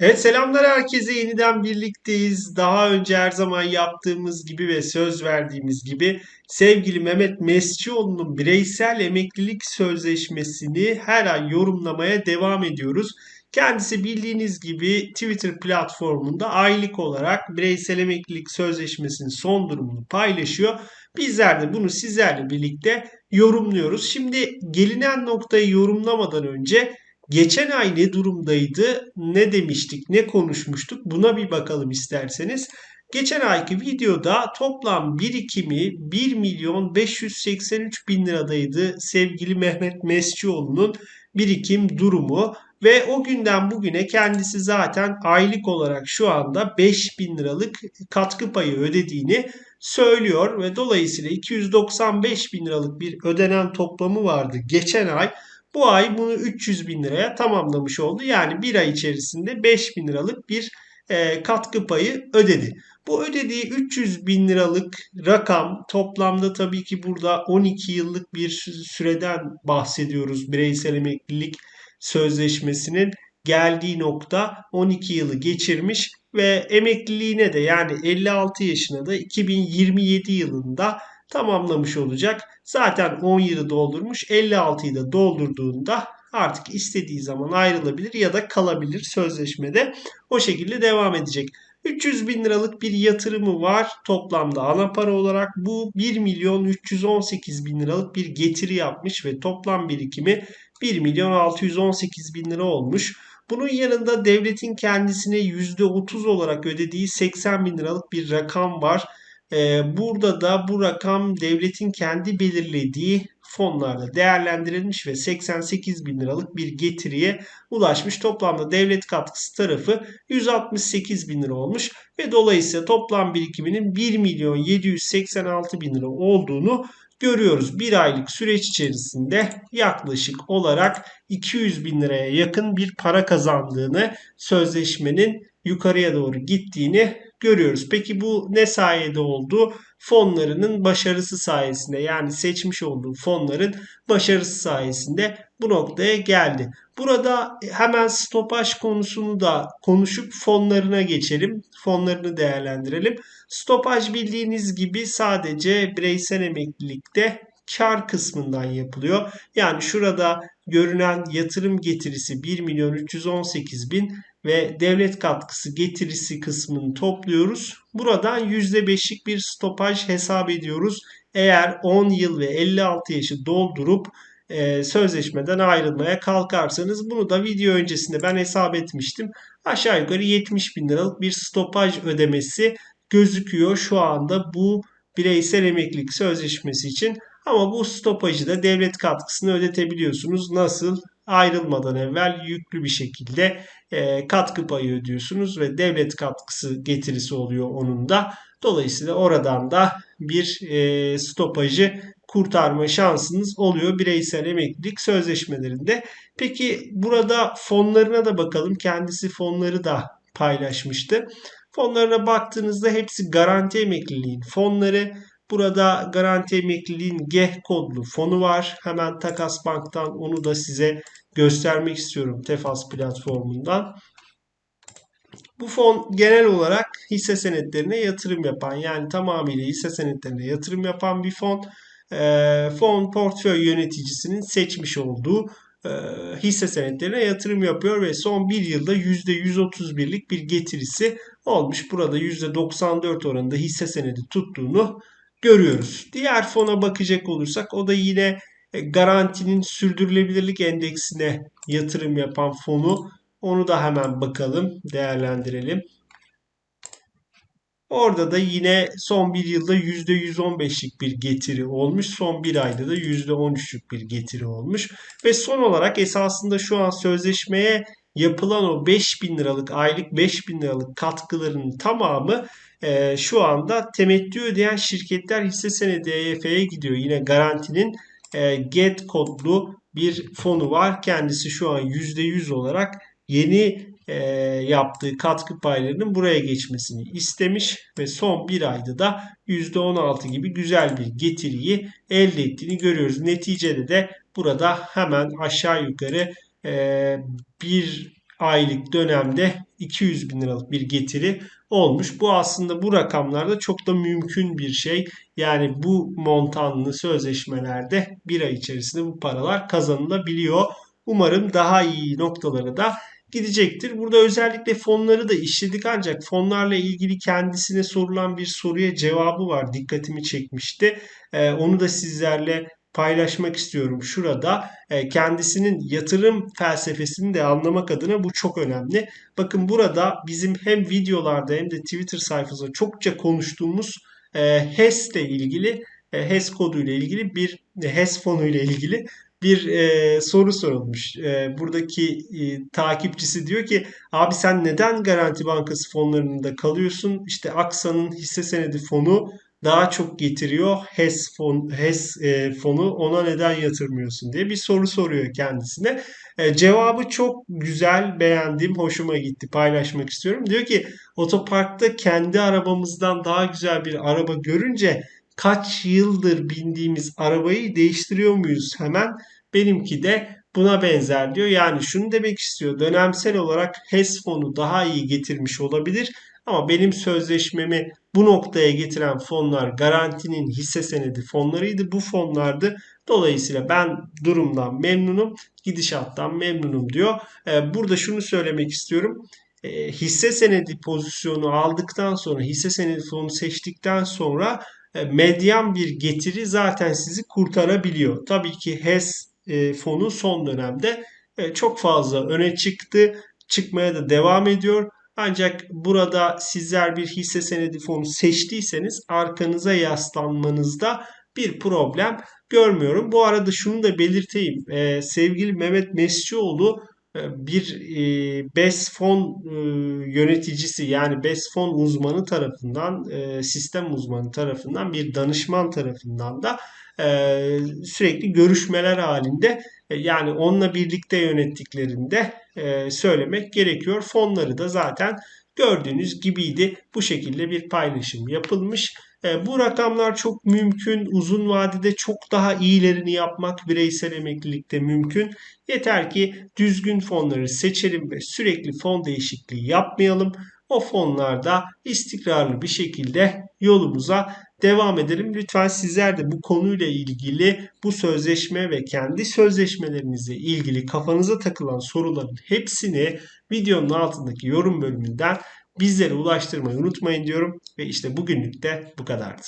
Evet selamlar herkese yeniden birlikteyiz. Daha önce her zaman yaptığımız gibi ve söz verdiğimiz gibi sevgili Mehmet Mescioğlu'nun bireysel emeklilik sözleşmesini her ay yorumlamaya devam ediyoruz. Kendisi bildiğiniz gibi Twitter platformunda aylık olarak bireysel emeklilik sözleşmesinin son durumunu paylaşıyor. Bizler de bunu sizlerle birlikte yorumluyoruz. Şimdi gelinen noktayı yorumlamadan önce Geçen ay ne durumdaydı? Ne demiştik? Ne konuşmuştuk? Buna bir bakalım isterseniz. Geçen ayki videoda toplam birikimi 1 milyon 583 bin liradaydı sevgili Mehmet Mescioğlu'nun birikim durumu ve o günden bugüne kendisi zaten aylık olarak şu anda 5 bin liralık katkı payı ödediğini söylüyor ve dolayısıyla 295 bin liralık bir ödenen toplamı vardı geçen ay. Bu ay bunu 300 bin liraya tamamlamış oldu. Yani bir ay içerisinde 5 bin liralık bir e, katkı payı ödedi. Bu ödediği 300 bin liralık rakam toplamda tabii ki burada 12 yıllık bir süreden bahsediyoruz bireysel emeklilik sözleşmesinin geldiği nokta 12 yılı geçirmiş ve emekliliğine de yani 56 yaşına da 2027 yılında tamamlamış olacak. Zaten 10 yılı doldurmuş. 56'yı da doldurduğunda artık istediği zaman ayrılabilir ya da kalabilir sözleşmede. O şekilde devam edecek. 300 bin liralık bir yatırımı var toplamda ana para olarak. Bu 1 milyon 318 bin liralık bir getiri yapmış ve toplam birikimi 1 milyon 618 bin lira olmuş. Bunun yanında devletin kendisine %30 olarak ödediği 80 bin liralık bir rakam var. Ee, burada da bu rakam devletin kendi belirlediği fonlarda değerlendirilmiş ve 88 bin liralık bir getiriye ulaşmış. Toplamda devlet katkısı tarafı 168 bin lira olmuş ve dolayısıyla toplam birikiminin 1 milyon 786 bin lira olduğunu görüyoruz. Bir aylık süreç içerisinde yaklaşık olarak 200 bin liraya yakın bir para kazandığını sözleşmenin yukarıya doğru gittiğini görüyoruz. Peki bu ne sayede oldu? Fonlarının başarısı sayesinde yani seçmiş olduğu fonların başarısı sayesinde bu noktaya geldi. Burada hemen stopaj konusunu da konuşup fonlarına geçelim. Fonlarını değerlendirelim. Stopaj bildiğiniz gibi sadece bireysel emeklilikte kar kısmından yapılıyor. Yani şurada görünen yatırım getirisi 1 milyon 318 bin ve devlet katkısı getirisi kısmını topluyoruz. Buradan %5'lik bir stopaj hesap ediyoruz. Eğer 10 yıl ve 56 yaşı doldurup e, sözleşmeden ayrılmaya kalkarsanız bunu da video öncesinde ben hesap etmiştim. Aşağı yukarı 70 bin liralık bir stopaj ödemesi gözüküyor şu anda bu bireysel emeklilik sözleşmesi için. Ama bu stopajı da devlet katkısını ödetebiliyorsunuz. Nasıl? Ayrılmadan evvel yüklü bir şekilde e, katkı payı ödüyorsunuz ve devlet katkısı getirisi oluyor onun da. Dolayısıyla oradan da bir e, stopajı kurtarma şansınız oluyor bireysel emeklilik sözleşmelerinde. Peki burada fonlarına da bakalım. Kendisi fonları da paylaşmıştı. Fonlarına baktığınızda hepsi garanti emekliliğin fonları. Burada garanti emekliliğin GEH kodlu fonu var. Hemen Takas Bank'tan onu da size göstermek istiyorum Tefas platformundan. Bu fon genel olarak hisse senetlerine yatırım yapan yani tamamıyla hisse senetlerine yatırım yapan bir fon. E, fon portföy yöneticisinin seçmiş olduğu e, hisse senetlerine yatırım yapıyor ve son bir yılda %131'lik bir getirisi olmuş. Burada %94 oranında hisse senedi tuttuğunu görüyoruz. Diğer fona bakacak olursak o da yine e, garantinin sürdürülebilirlik endeksine yatırım yapan fonu. Onu da hemen bakalım, değerlendirelim. Orada da yine son bir yılda %115'lik bir getiri olmuş. Son bir ayda da %13'lük bir getiri olmuş. Ve son olarak esasında şu an sözleşmeye yapılan o 5000 liralık aylık 5000 liralık katkıların tamamı e, şu anda temettü ödeyen şirketler hisse senedi EYF'ye gidiyor. Yine garantinin e, GET kodlu bir fonu var. Kendisi şu an %100 olarak yeni e, yaptığı katkı paylarının buraya geçmesini istemiş ve son bir ayda da %16 gibi güzel bir getiriyi elde ettiğini görüyoruz. Neticede de burada hemen aşağı yukarı e, bir aylık dönemde 200 bin liralık bir getiri olmuş. Bu aslında bu rakamlarda çok da mümkün bir şey. Yani bu montanlı sözleşmelerde bir ay içerisinde bu paralar kazanılabiliyor. Umarım daha iyi noktalara da gidecektir. Burada özellikle fonları da işledik ancak fonlarla ilgili kendisine sorulan bir soruya cevabı var. Dikkatimi çekmişti. Ee, onu da sizlerle paylaşmak istiyorum şurada. E, kendisinin yatırım felsefesini de anlamak adına bu çok önemli. Bakın burada bizim hem videolarda hem de Twitter sayfasında çokça konuştuğumuz e, HES ile ilgili e, HES kodu ile ilgili bir HES fonu ile ilgili bir e, soru sorulmuş. E, buradaki e, takipçisi diyor ki abi sen neden Garanti Bankası fonlarında kalıyorsun? İşte Aksa'nın hisse senedi fonu daha çok getiriyor HES, fon, HES e, fonu ona neden yatırmıyorsun diye bir soru soruyor kendisine. E, cevabı çok güzel beğendim hoşuma gitti paylaşmak istiyorum. Diyor ki otoparkta kendi arabamızdan daha güzel bir araba görünce kaç yıldır bindiğimiz arabayı değiştiriyor muyuz hemen? Benimki de buna benzer diyor. Yani şunu demek istiyor. Dönemsel olarak HES fonu daha iyi getirmiş olabilir ama benim sözleşmemi bu noktaya getiren fonlar garantinin hisse senedi fonlarıydı. Bu fonlardı. Dolayısıyla ben durumdan memnunum, gidişattan memnunum diyor. Ee, burada şunu söylemek istiyorum. Ee, hisse senedi pozisyonu aldıktan sonra, hisse senedi fonu seçtikten sonra e, medyan bir getiri zaten sizi kurtarabiliyor. Tabii ki HES e, fonu son dönemde e, çok fazla öne çıktı. Çıkmaya da devam ediyor. Ancak burada sizler bir hisse senedi fonu seçtiyseniz arkanıza yaslanmanızda bir problem görmüyorum. Bu arada şunu da belirteyim. Ee, sevgili Mehmet Mescioğlu bir e, BES fon e, yöneticisi yani BES fon uzmanı tarafından, e, sistem uzmanı tarafından bir danışman tarafından da e, sürekli görüşmeler halinde e, yani onunla birlikte yönettiklerinde e, söylemek gerekiyor. Fonları da zaten gördüğünüz gibiydi. Bu şekilde bir paylaşım yapılmış. E, bu rakamlar çok mümkün. Uzun vadede çok daha iyilerini yapmak bireysel emeklilikte mümkün. Yeter ki düzgün fonları seçelim ve sürekli fon değişikliği yapmayalım. O fonlarda istikrarlı bir şekilde yolumuza devam edelim. Lütfen sizler de bu konuyla ilgili bu sözleşme ve kendi sözleşmelerinizle ilgili kafanıza takılan soruların hepsini videonun altındaki yorum bölümünden bizlere ulaştırmayı unutmayın diyorum ve işte bugünlük de bu kadardı.